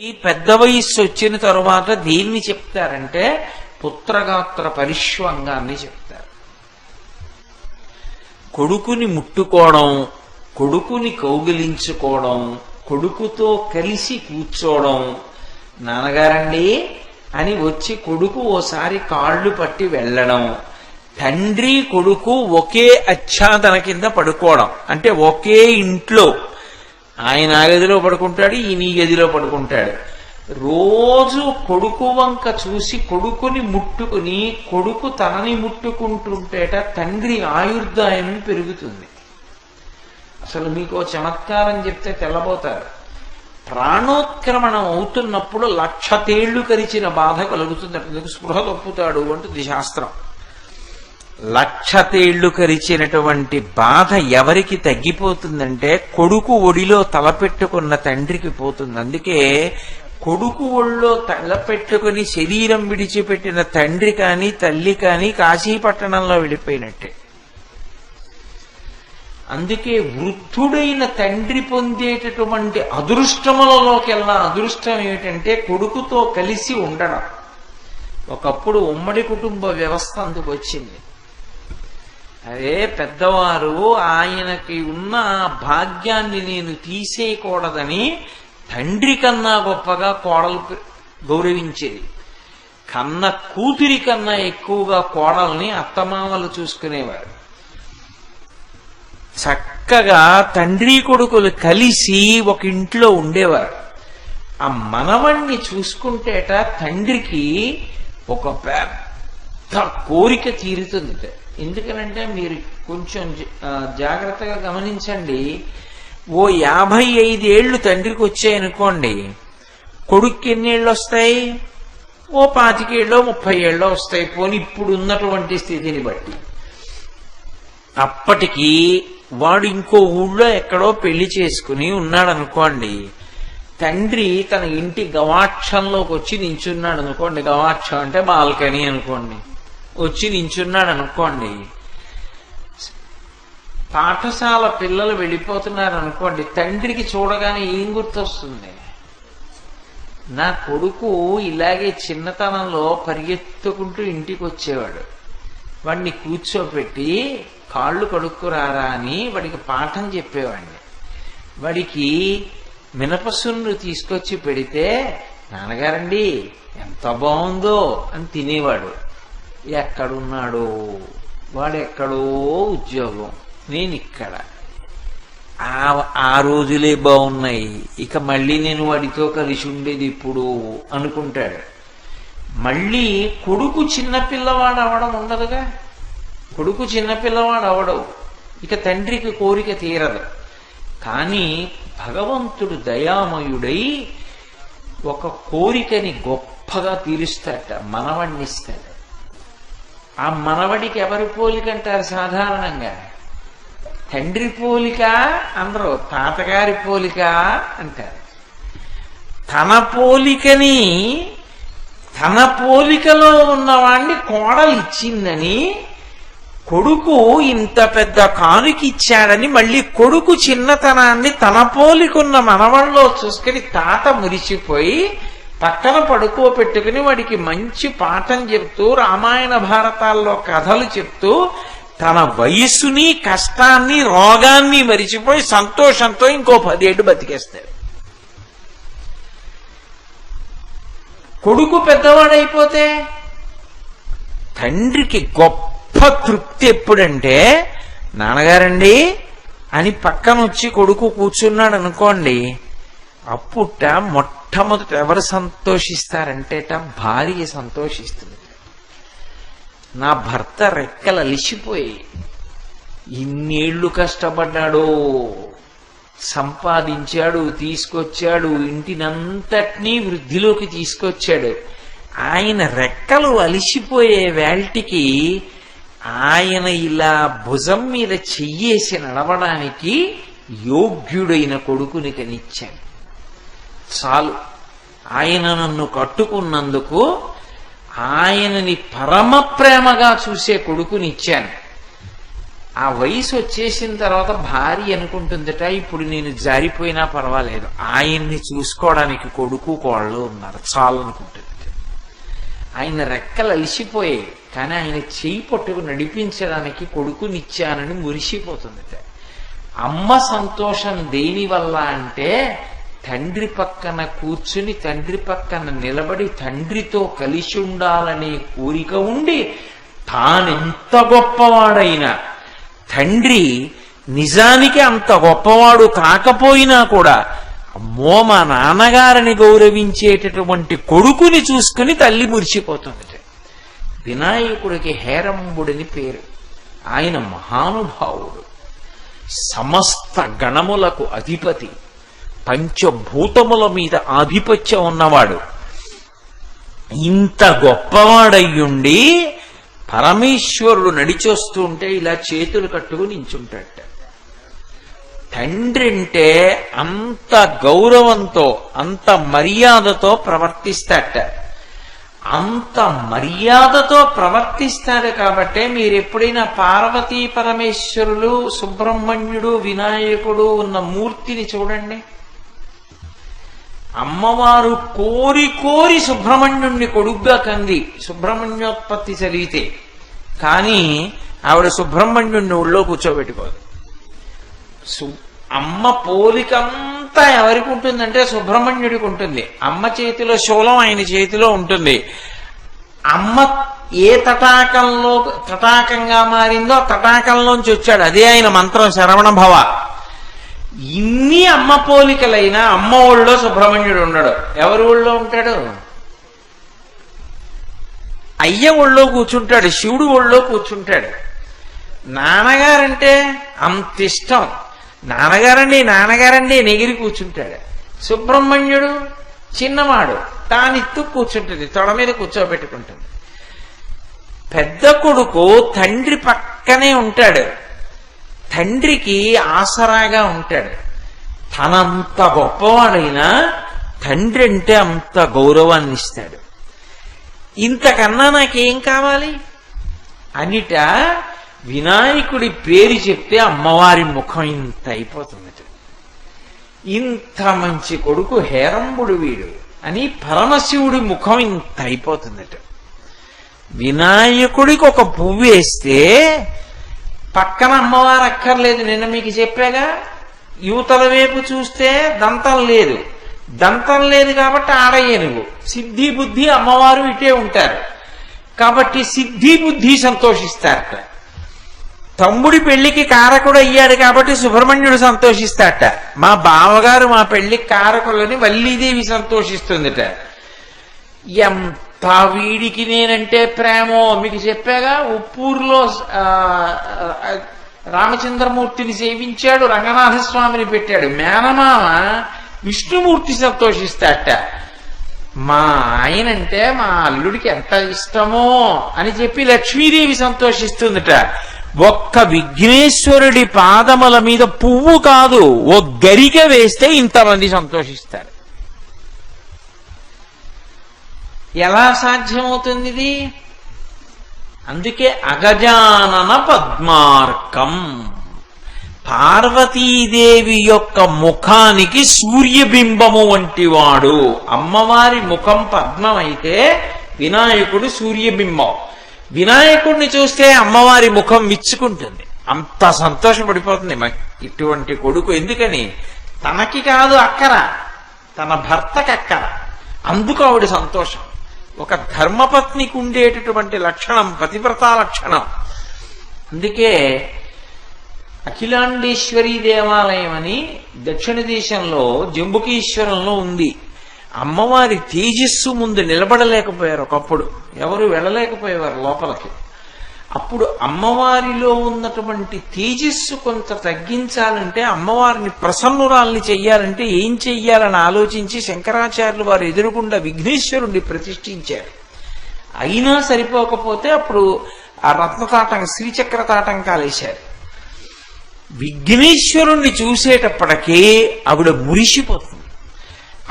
ఈ పెద్ద వయస్సు వచ్చిన తరువాత దేన్ని చెప్తారంటే పుత్రగాత్ర పరిష్వంగాన్ని చెప్తారు. కొడుకుని ముట్టుకోవడం కొడుకుని కౌగిలించుకోవడం కొడుకుతో కలిసి కూర్చోవడం నాన్నగారండి అని వచ్చి కొడుకు ఓసారి కాళ్ళు పట్టి వెళ్ళడం తండ్రి కొడుకు ఒకే అచ్ఛాదన కింద పడుకోవడం అంటే ఒకే ఇంట్లో ఆయన ఆ గదిలో పడుకుంటాడు ఈయన ఈ గదిలో పడుకుంటాడు. రోజు కొడుకు వంక చూసి కొడుకుని ముట్టుకుని కొడుకు తనని ముట్టుకుంటుంటేట తండ్రి ఆయుర్దాయం పెరుగుతుంది. అసలు మీకు చమత్కారం చెప్తే తెల్లబోతారు. ప్రాణోత్క్రమణం అవుతున్నప్పుడు లక్ష తేళ్ళు కరిచిన బాధ కలుగుతుంది. స్పృహ తప్పుతాడు అంటుంది శాస్త్రం. లక్ష తేళ్ళు కరిచినటువంటి బాధ ఎవరికి తగ్గిపోతుందంటే కొడుకు ఒడిలో తలపెట్టుకున్న తండ్రికి పోతుంది. అందుకే కొడుకు ఒళ్ళో తలపెట్టుకుని శరీరం విడిచిపెట్టిన తండ్రి కాని తల్లి కాని కాశీపట్టణంలో వెళ్ళిపోయినట్టే. అందుకే వృద్ధుడైన తండ్రి పొందేటటువంటి అదృష్టములలోకెల్లా అదృష్టం ఏమిటంటే కొడుకుతో కలిసి ఉండడం. ఒకప్పుడు ఉమ్మడి కుటుంబ వ్యవస్థ అందుకు వచ్చింది. అదే పెద్దవారు ఆయనకి ఉన్న భాగ్యాన్ని నేను తీసేయకూడదని తండ్రి కన్నా గొప్పగా కోడలు గౌరవించేది. కన్న కూతురి కన్నా ఎక్కువగా కోడల్ని అత్తమామలు చూసుకునేవారు. చక్కగా తండ్రి కొడుకులు కలిసి ఒక ఇంట్లో ఉండేవారు. ఆ మనవణ్ణి చూసుకుంటేట తండ్రికి ఒక పెద్ద కోరిక తీరుతుంది ఎందుకనంటే మీరు కొంచెం జాగ్రత్తగా గమనించండి. ఓ యాభై ఐదేళ్ళు తండ్రికి వచ్చాయనుకోండి. కొడుక్కి ఎన్నేళ్ళు వస్తాయి ఓ పాతికేళ్ళో ముప్పై ఏళ్ళో వస్తాయి. పోని ఇప్పుడు ఉన్నటువంటి స్థితిని బట్టి. అప్పటికి వాడు ఇంకో ఊళ్ళో ఎక్కడో పెళ్ళి చేసుకుని ఉన్నాడు అనుకోండి తండ్రి తన ఇంటి గవాక్షంలోకి వచ్చి నించున్నాడు అనుకోండి గవాక్షం అంటే బాల్కనీ అనుకోండి. వచ్చి నించున్నాడు అనుకోండి. పాఠశాల పిల్లలు వెళ్ళిపోతున్నారు అనుకోండి తండ్రికి చూడగానే ఏం గుర్తొస్తుంది? నా కొడుకు ఇలాగే చిన్నతనంలో పరిగెత్తుకుంటూ ఇంటికి వచ్చేవాడు వాడిని కూర్చోపెట్టి కాళ్ళు కడుక్కురారా అని వాడికి పాఠం చెప్పేవాడిని. వాడికి మినపసున్ను తీసుకొచ్చి పెడితే నాన్నగారండి ఎంత బాగుందో అని తినేవాడు. ఎక్కడున్నాడో? వాడెక్కడో ఉద్యోగం. నేనిక్కడ. ఆ ఆ రోజులే బాగున్నాయి. ఇక మళ్ళీ నేను వాడితో కలిసి ఉండేది ఇప్పుడు అనుకుంటాడు. మళ్ళీ కొడుకు చిన్నపిల్లవాడు అవడం ఉండదుగా? కొడుకు చిన్నపిల్లవాడు అవడవు. ఇక తండ్రికి కోరిక తీరదు. కానీ భగవంతుడు దయామయుడై ఒక కోరికని గొప్పగా తీరుస్తాట మనవణ్ణిస్తాడు. ఆ మనవడికి ఎవరి పోలిక అంటారు సాధారణంగా? తండ్రి పోలిక అందరూ తాతగారి పోలిక అంటారు. తన పోలికని తన పోలికలో ఉన్నవాణ్ణి కోడలు ఇచ్చిందని కొడుకు ఇంత పెద్ద కానుకి ఇచ్చాడని మళ్ళీ కొడుకు చిన్నతనాన్ని తన పోలికున్న మనవల్లో చూసుకుని తాత మురిసిపోయి పక్కన పడుకోబెట్టుకుని వాడికి మంచి పాఠం చెప్తూ రామాయణ భారతాల్లో కథలు చెప్తూ తన వయసుని కష్టాన్ని రోగాన్ని మరిచిపోయి సంతోషంతో ఇంకో పదేళ్ళు బతికేస్తాడు. కొడుకు పెద్దవాడైపోతే తండ్రికి గొప్ప తృప్తి ఎప్పుడంటే నాన్నగారండి అని పక్కన వచ్చి కొడుకు కూర్చున్నాడు అనుకోండి అప్పుట మొట్టమొదట ఎవరు సంతోషిస్తారంటేట భార్య సంతోషిస్తుంది. నా భర్త రెక్కలు అలిసిపోయి ఇన్నేళ్ళు కష్టపడ్డాడో సంపాదించాడు తీసుకొచ్చాడు ఇంటినంతటినీ వృద్ధిలోకి తీసుకొచ్చాడు. ఆయన రెక్కలు అలిసిపోయే వేల్టికి ఆయన ఇలా భుజం మీద చెయ్యేసి నడవడానికి యోగ్యుడైన కొడుకుని కనిచ్చాడు. చాలు. ఆయన నన్ను కట్టుకున్నందుకు ఆయనని పరమ ప్రేమగా చూసే కొడుకునిచ్చాను. ఆ వయసు వచ్చేసిన తర్వాత భార్య అనుకుంటుందట ఇప్పుడు నేను జారిపోయినా పర్వాలేదు. ఆయన్ని చూసుకోవడానికి కొడుకు కోళ్ళు ఉన్నారు చాలు అనుకుంటుంది. ఆయన రెక్కలు అలిసిపోయాయి కానీ ఆయన చేయి పట్టుకు నడిపించడానికి కొడుకునిచ్చానని మురిసిపోతుందట. అమ్మ సంతోషం దేని వల్ల అంటే తండ్రి పక్కన కూర్చుని తండ్రి పక్కన నిలబడి తండ్రితో కలిసి ఉండాలనే కోరిక ఉండి తానెంత గొప్పవాడైనా తండ్రి నిజానికి అంత గొప్పవాడు కాకపోయినా కూడా అమ్మో మా నాన్నగారిని గౌరవించేటటువంటి కొడుకుని చూసుకుని తల్లి మురిసిపోతుంది. వినాయకుడికి హేరంబుడిని పేరు. ఆయన మహానుభావుడు. సమస్త గణములకు అధిపతి. పంచభూతముల మీద ఆధిపత్యం ఉన్నవాడు. ఇంత గొప్పవాడయ్యుండి పరమేశ్వరుడు నడిచొస్తూ ఉంటే ఇలా చేతులు కట్టుకుని నించుంటాడట. తండ్రి అంటే అంత గౌరవంతో అంత మర్యాదతో ప్రవర్తిస్తాట అంత మర్యాదతో ప్రవర్తిస్తాడు కాబట్టే మీరు ఎప్పుడైనా పార్వతీ పరమేశ్వరులు సుబ్రహ్మణ్యుడు వినాయకుడు ఉన్న మూర్తిని చూడండి. అమ్మవారు కోరి కోరి సుబ్రహ్మణ్యుణ్ణి కొడుగ్గా కంది. సుబ్రహ్మణ్యోత్పత్తి చదివితే. కానీ ఆవిడ సుబ్రహ్మణ్యుణ్ణి ఒళ్ళో కూర్చోబెట్టుకోదు. సు- అమ్మ పోలికంతా ఎవరికి ఉంటుందంటే సుబ్రహ్మణ్యుడికి ఉంటుంది. అమ్మ చేతిలో శూలం ఆయన చేతిలో ఉంటుంది. అమ్మ ఏ తటాకంలో తటాకంగా మారిందో ఆ తటాకంలోంచి వచ్చాడు. అదే ఆయన మంత్రం శరవణ భవ. ఇన్ని అమ్మ పోలికలైనా అమ్మ ఊళ్ళో సుబ్రహ్మణ్యుడు ఉండడు. ఎవరి ఊళ్ళో ఉంటాడు? అయ్య ఒళ్ళో కూర్చుంటాడు శివుడు ఒళ్ళో కూర్చుంటాడు. నాన్నగారంటే అంత ఇష్టం. నాన్నగారండి నాన్నగారండి నెగిరి కూర్చుంటాడు. సుబ్రహ్మణ్యుడు చిన్నవాడు తానిత్తు కూర్చుంటుంది తొడ మీద కూర్చోబెట్టుకుంటుంది. పెద్ద కొడుకు తండ్రి పక్కనే ఉంటాడు. తండ్రికి ఆసరాగా ఉంటాడు. తనంత గొప్పవాడైనా తండ్రి అంటే అంత గౌరవాన్ని ఇస్తాడు. ఇంతకన్నా నాకేం కావాలి? అనిట వినాయకుడి పేరు చెప్తే అమ్మవారి ముఖం ఇంత అయిపోతుంది ఇంత మంచి కొడుకు హేరంబుడు వీడు అని పరమశివుడి ముఖం ఇంత అయిపోతుందట వినాయకుడికి ఒక పువ్వు వేస్తే పక్కన అమ్మవారు అక్కర్లేదు నిన్న మీకు చెప్పాగా. యువతల వైపు చూస్తే దంతం లేదు. దంతం లేదు కాబట్టి ఆడ సిద్ధి బుద్ధి అమ్మవారు ఇటే ఉంటారు. కాబట్టి సిద్ధి బుద్ధి సంతోషిస్తారట. తమ్ముడి పెళ్ళికి కారకుడు అయ్యాడు కాబట్టి సుబ్రహ్మణ్యుడు సంతోషిస్తాట మా బావగారు మా పెళ్ళికి కారకులని వల్లీదేవి సంతోషిస్తుందిట. ఎంత వీడికి నేనంటే ప్రేమో. మీకు చెప్పాగా ఉప్పూరులో రామచంద్రమూర్తిని సేవించాడు రంగనాథస్వామిని పెట్టాడు. మేనమామ విష్ణుమూర్తి సంతోషిస్తాట మా ఆయనంటే మా అల్లుడికి ఎంత ఇష్టమో అని చెప్పి లక్ష్మీదేవి సంతోషిస్తుందట. ఒక్క విఘ్నేశ్వరుడి పాదముల మీద పువ్వు కాదు ఓ గరిక వేస్తే ఇంతమంది సంతోషిస్తారు. ఎలా సాధ్యమవుతుంది ఇది అందుకే అగజానన పద్మార్కం. పార్వతీదేవి యొక్క ముఖానికి సూర్యబింబము వంటివాడు. అమ్మవారి ముఖం పద్మమైతే వినాయకుడు సూర్యబింబం. వినాయకుడిని చూస్తే అమ్మవారి ముఖం విచ్చుకుంటుంది. అంత సంతోషపడిపోతుంది ఇటువంటి కొడుకు. ఎందుకని? తనకి కాదు అక్కర. తన భర్తకి అక్కర అందుకు ఆవిడ సంతోషం. ఒక ధర్మపత్నికి ఉండేటటువంటి లక్షణం పతివ్రతా లక్షణం. అందుకే అఖిలాండేశ్వరి దేవాలయం అని దక్షిణ దేశంలో జంబుకీశ్వరంలో ఉంది. అమ్మవారి తేజస్సు ముందు నిలబడలేకపోయారు ఒకప్పుడు. ఎవరు వెళ్ళలేకపోయేవారు లోపలికి. అప్పుడు అమ్మవారిలో ఉన్నటువంటి తేజస్సు కొంత తగ్గించాలంటే అమ్మవారిని ప్రసన్నురాల్ని చెయ్యాలంటే ఏం చెయ్యాలని ఆలోచించి శంకరాచార్యులు వారు ఎదురుగుండా విఘ్నేశ్వరుణ్ణి ప్రతిష్ఠించారు. అయినా సరిపోకపోతే అప్పుడు ఆ రత్నతాటం శ్రీచక్ర తాటంకాలేశారు విఘ్నేశ్వరుణ్ణి చూసేటప్పటికీ ఆవిడ మురిసిపోతుంది.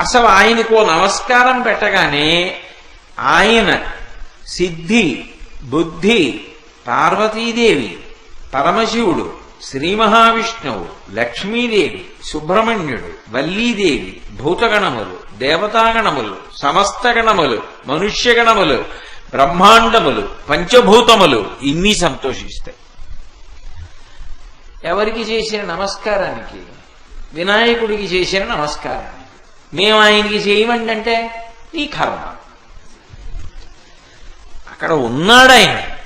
అసలు ఆయనకో నమస్కారం పెట్టగానే ఆయన సిద్ధి బుద్ధి పార్వతీదేవి పరమశివుడు శ్రీ మహావిష్ణువు లక్ష్మీదేవి సుబ్రహ్మణ్యుడు వల్లీదేవి భూతగణములు దేవతాగణములు సమస్త గణములు మనుష్యగణములు బ్రహ్మాండములు పంచభూతములు ఇన్ని సంతోషిస్తాయి. ఎవరికి చేసిన నమస్కారానికి? వినాయకుడికి చేసిన నమస్కారం మేము ఆయనకి చేయమండి అంటే నీ కర్మ. అక్కడ ఉన్నాడు ఆయన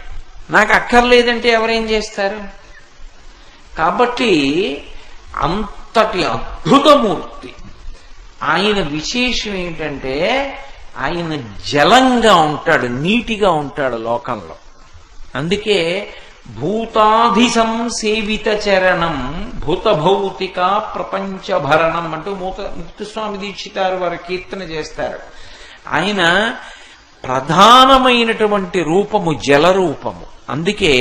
నాకు అక్కర్లేదంటే ఎవరేం చేస్తారు? కాబట్టి అంతటి అద్భుతమూర్తి. ఆయన విశేషం ఏంటంటే ఆయన జలంగా ఉంటాడు నీటిగా ఉంటాడు లోకంలో. అందుకే భూతాధిశం సేవిత చరణం భూత భౌతిక ప్రపంచ భరణం అంటూ మూత ముక్తుస్వామి దీక్షితారు వారు కీర్తన చేస్తారు. ఆయన ప్రధానమైనటువంటి రూపము జల రూపము అందుకే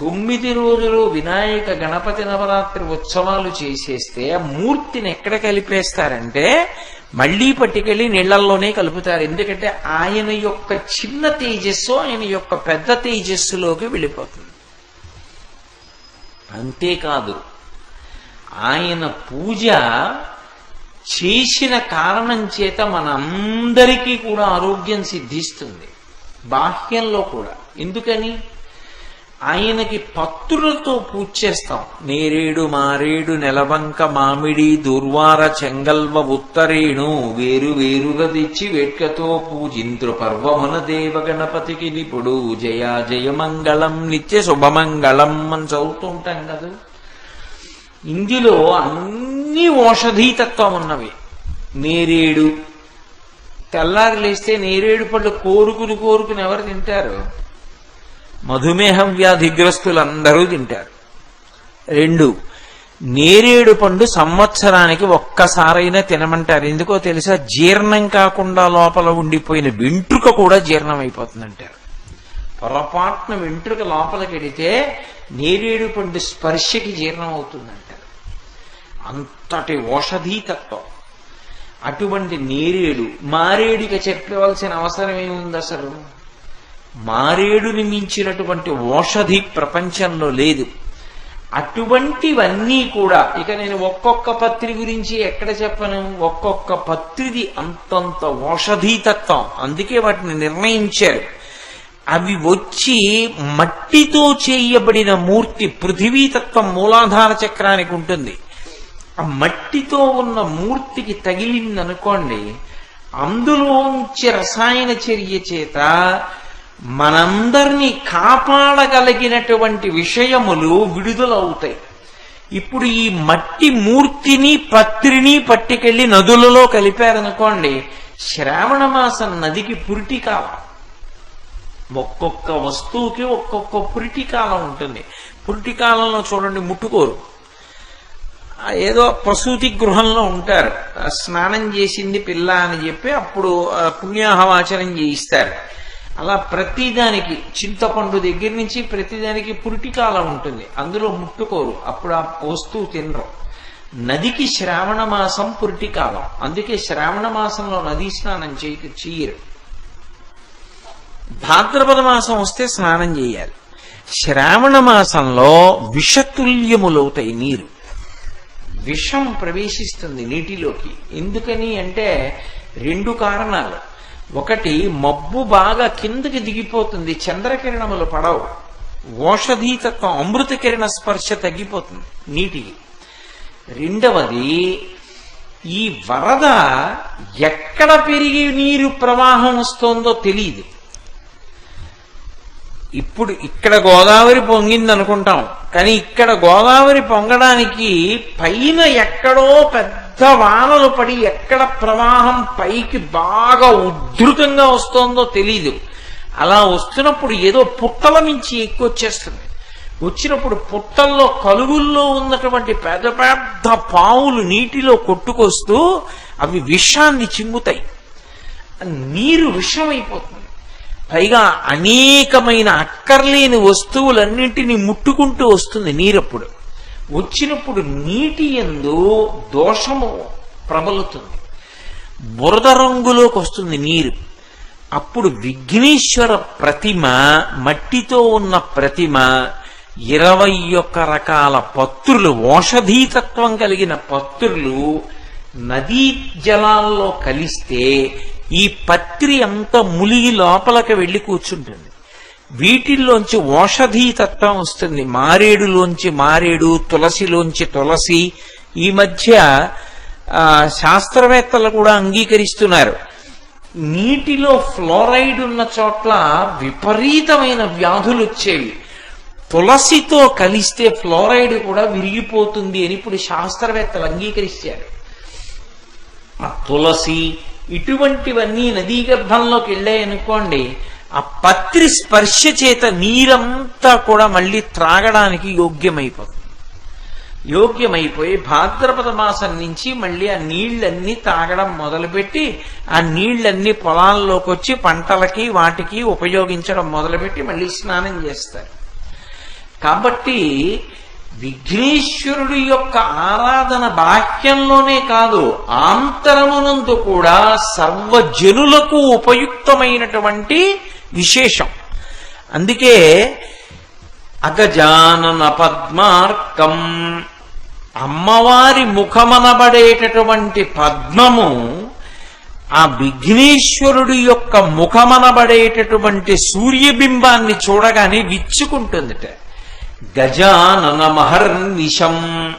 తొమ్మిది రోజులు వినాయక గణపతి నవరాత్రి ఉత్సవాలు చేసేస్తే మూర్తిని ఎక్కడ కలిపేస్తారంటే మళ్ళీ పట్టుకెళ్ళి నీళ్ళల్లోనే కలుపుతారు. ఎందుకంటే ఆయన యొక్క చిన్న తేజస్సు ఆయన యొక్క పెద్ద తేజస్సులోకి వెళ్ళిపోతుంది. అంతేకాదు ఆయన పూజ చేసిన కారణం చేత మనందరికీ కూడా ఆరోగ్యం సిద్ధిస్తుంది. బాహ్యంలో కూడా. ఎందుకని? ఆయనకి పత్రులతో పూజ చేస్తాం. నేరేడు మారేడు నెలవంక మామిడి దుర్వార చెంగల్వ ఉత్తరేణు వేరు వేరుగా తెచ్చి వేట్కతో పూజింద్రు పర్వమున దేవ గణపతికి నిపుడు. జయ జయమంగళం నిత్య శుభమంగళం అని చదువుతూ ఉంటాం కదా. ఇందులో అన్ని ఓషధీతత్వం ఉన్నవి నేరేడు. తెల్లారి లేస్తే నేరేడు పళ్ళు కోరుకుని కోరుకుని ఎవరు తింటారు? మధుమేహం వ్యాధిగ్రస్తులందరూ తింటారు. రెండు నేరేడు పండు సంవత్సరానికి ఒక్కసారైనా తినమంటారు. ఎందుకో తెలుసా? జీర్ణం కాకుండా లోపల ఉండిపోయిన వెంట్రుక కూడా జీర్ణం అయిపోతుందంటారు పొరపాటున వెంట్రుక లోపలికి వెడితే నేరేడు పండు స్పర్శకి జీర్ణం అవుతుందంటారు అంతటి ఓషధీతత్వం. అటువంటి నేరేడు మారేడిక చెప్పవలసిన అవసరం ఏముంది అసలు? మారేడుని మించినటువంటి ఓషధి ప్రపంచంలో లేదు. అటువంటివన్నీ కూడా ఇక నేను ఒక్కొక్క పత్రి గురించి ఎక్కడ చెప్పను? ఒక్కొక్క పత్రిది అంతంత ఓషధీతత్వం. అందుకే వాటిని నిర్ణయించారు. అవి వచ్చి మట్టితో చేయబడిన మూర్తి పృథివీతత్వం మూలాధార చక్రానికి ఉంటుంది. ఆ మట్టితో ఉన్న మూర్తికి తగిలిందనుకోండి అందులోంచి రసాయన చర్య చేత మనందరినీ కాపాడగలిగినటువంటి విషయములు విడుదలవుతాయి. ఇప్పుడు ఈ మట్టి మూర్తిని పత్రిని పట్టుకెళ్ళి నదులలో కలిపారనుకోండి శ్రావణ మాసం నదికి పురిటి కాలం. ఒక్కొక్క వస్తువుకి ఒక్కొక్క పురిటి కాలం ఉంటుంది. పురిటి కాలంలో చూడండి ముట్టుకోరు. ఏదో ప్రసూతి గృహంలో ఉంటారు. స్నానం చేసింది పిల్ల అని చెప్పి అప్పుడు పుణ్యాహవాచనం చేయిస్తారు. అలా ప్రతిదానికి చింతపండు దగ్గర నుంచి ప్రతిదానికి పురిటికాల ఉంటుంది. అందులో ముట్టుకోరు. అప్పుడు ఆ వస్తువు తినరు. నదికి శ్రావణ మాసం పురిటికాలం. అందుకే శ్రావణ మాసంలో నదీ స్నానం చేయ చేయరు. భాద్రపద మాసం వస్తే స్నానం చేయాలి. శ్రావణ మాసంలో విషతుల్యములవుతాయి నీరు. విషం ప్రవేశిస్తుంది నీటిలోకి. ఎందుకని అంటే రెండు కారణాలు. ఒకటి మబ్బు బాగా కిందకి దిగిపోతుంది చంద్రకిరణములు పడవు. ఓషధీతత్వం అమృత కిరణ స్పర్శ తగ్గిపోతుంది నీటికి. రెండవది ఈ వరద ఎక్కడ పెరిగి నీరు ప్రవాహం వస్తోందో తెలియదు ఇప్పుడు ఇక్కడ గోదావరి పొంగింది అనుకుంటాం కానీ ఇక్కడ గోదావరి పొంగడానికి పైన ఎక్కడో పెద్ద వానలు పడి ఎక్కడ ప్రవాహం పైకి బాగా ఉధృతంగా వస్తోందో తెలీదు. అలా వస్తున్నప్పుడు ఏదో పుట్టల నుంచి ఎక్కువ వచ్చేస్తుంది వచ్చినప్పుడు పుట్టల్లో కలుగుల్లో ఉన్నటువంటి పెద్ద పెద్ద పావులు నీటిలో కొట్టుకొస్తూ అవి విషాన్ని చిమ్ముతాయి నీరు విషమైపోతుంది. పైగా అనేకమైన అక్కర్లేని వస్తువులన్నింటినీ ముట్టుకుంటూ వస్తుంది నీరప్పుడు. వచ్చినప్పుడు నీటి ఎందు దోషము ప్రబలుతుంది. బురద రంగులోకి వస్తుంది నీరు. అప్పుడు విఘ్నేశ్వర ప్రతిమ మట్టితో ఉన్న ప్రతిమ ఇరవై ఒక్క రకాల పత్రులు ఓషధీతత్వం కలిగిన పత్రులు నదీ జలాల్లో కలిస్తే ఈ పత్రి అంతా ములిగి లోపలికి వెళ్ళి కూర్చుంటుంది. వీటిల్లోంచి ఓషధీతత్వం వస్తుంది. మారేడులోంచి మారేడు తులసిలోంచి తులసి ఈ మధ్య శాస్త్రవేత్తలు కూడా అంగీకరిస్తున్నారు. నీటిలో ఫ్లోరైడ్ ఉన్న చోట్ల విపరీతమైన వ్యాధులు వచ్చేవి. తులసితో కలిస్తే ఫ్లోరైడ్ కూడా విరిగిపోతుంది అని ఇప్పుడు శాస్త్రవేత్తలు అంగీకరిస్తారు. ఆ తులసి ఇటువంటివన్నీ నదీ గర్భంలోకి వెళ్ళాయనుకోండి ఆ పత్రి స్పర్శ చేత నీరంతా కూడా మళ్ళీ త్రాగడానికి యోగ్యమైపోతుంది. యోగ్యమైపోయి భాద్రపద మాసం నుంచి మళ్ళీ ఆ నీళ్ళన్నీ తాగడం మొదలుపెట్టి ఆ నీళ్ళన్నీ పొలాల్లోకి వచ్చి పంటలకి వాటికి ఉపయోగించడం మొదలుపెట్టి మళ్ళీ స్నానం చేస్తారు. కాబట్టి విఘ్నేశ్వరుడి యొక్క ఆరాధన బాహ్యంలోనే కాదు ఆంతరమునందు కూడా సర్వజనులకు ఉపయుక్తమైనటువంటి విశేషం. అందుకే అగజానన పద్మార్కం అమ్మవారి ముఖమనబడేటటువంటి పద్మము ఆ విఘ్నేశ్వరుడి యొక్క ముఖమనబడేటటువంటి సూర్యబింబాన్ని చూడగానే విచ్చుకుంటుందిట. గజానన మహర్నిశం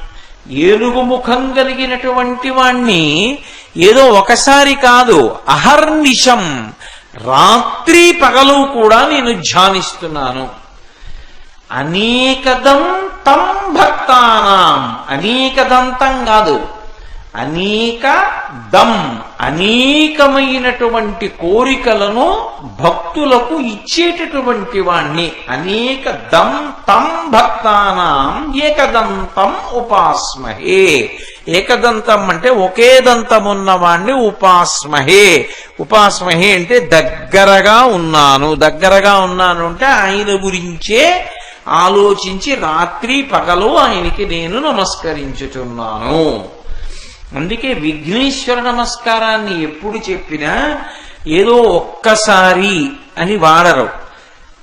ఏనుగు ముఖం కలిగినటువంటి వాణ్ణి ఏదో ఒకసారి కాదు అహర్నిశం. రాత్రి పగలు కూడా నేను ధ్యానిస్తున్నాను. అనేకదం తం భక్తానాం. అనేకదంతం కాదు. అనేక దం అనేకమైనటువంటి కోరికలను భక్తులకు ఇచ్చేటటువంటి వాణ్ణి. అనేక దం తం భక్తానాం ఏకదంతం ఉపాస్మహే. ఏకదంతం అంటే ఒకే దంతం ఉన్నవాణ్ణి ఉపాస్మహే. ఉపాస్మహే అంటే దగ్గరగా ఉన్నాను. దగ్గరగా ఉన్నాను అంటే ఆయన గురించే ఆలోచించి రాత్రి పగలు ఆయనకి నేను నమస్కరించుచున్నాను. అందుకే విఘ్నేశ్వర నమస్కారాన్ని ఎప్పుడు చెప్పినా ఏదో ఒక్కసారి అని వాడరు.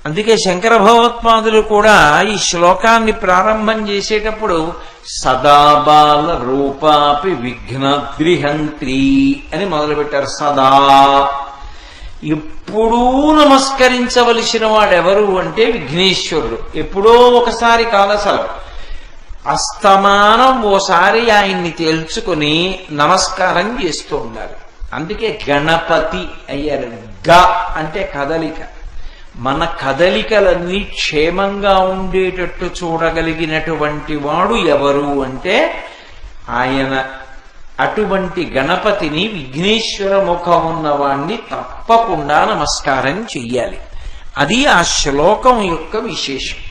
అందుకే శంకర భగవత్పాదులు కూడా ఈ శ్లోకాన్ని ప్రారంభం చేసేటప్పుడు సదాబాల రూపాపి విఘ్నగ్రిహంత్రి అని మొదలుపెట్టారు. సదా. ఎప్పుడూ నమస్కరించవలసిన వాడెవరు అంటే విఘ్నేశ్వరుడు. ఎప్పుడో ఒకసారి కాదసలు అస్తమానం ఓసారి ఆయన్ని తేల్చుకుని నమస్కారం చేస్తూ ఉండాలి అందుకే గణపతి అయ్యారు. గ అంటే కదలిక. మన కదలికలన్నీ క్షేమంగా ఉండేటట్టు చూడగలిగినటువంటి వాడు ఎవరు అంటే ఆయన అటువంటి గణపతిని విఘ్నేశ్వర ముఖం ఉన్నవాణ్ణి తప్పకుండా నమస్కారం చెయ్యాలి. అది ఆ శ్లోకం యొక్క విశేషం.